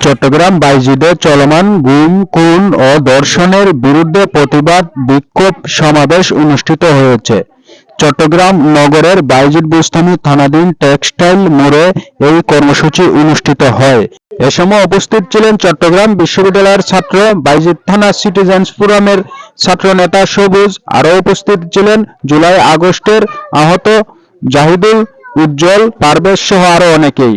চট্টগ্রাম বাইজিদে চলমান গুম, খুন ও ধর্ষণের বিরুদ্ধে প্রতিবাদ বিক্ষোভ সমাবেশ অনুষ্ঠিত হয়েছে। চট্টগ্রাম নগরের বাইজিদ বুস্তানি থানাধীন টেক্সটাইল মোড়ে এই কর্মসূচি অনুষ্ঠিত হয়। এ সময় উপস্থিত ছিলেন চট্টগ্রাম বিশ্ববিদ্যালয়ের ছাত্র বাইজিদ থানা সিটিজেন্স ফোরামের ছাত্রনেতা সবুজ। আরও উপস্থিত ছিলেন জুলাই আগস্টের আহত জাহিদুল উজ্জ্বল পারভেজ সহ আরও অনেকেই।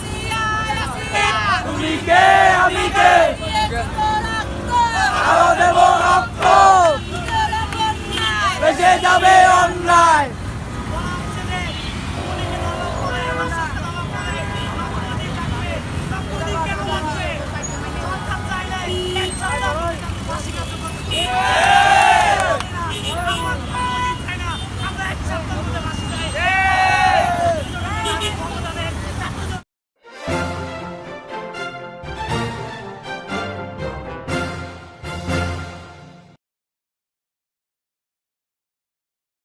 বেঁচে যাবে অন্যায়।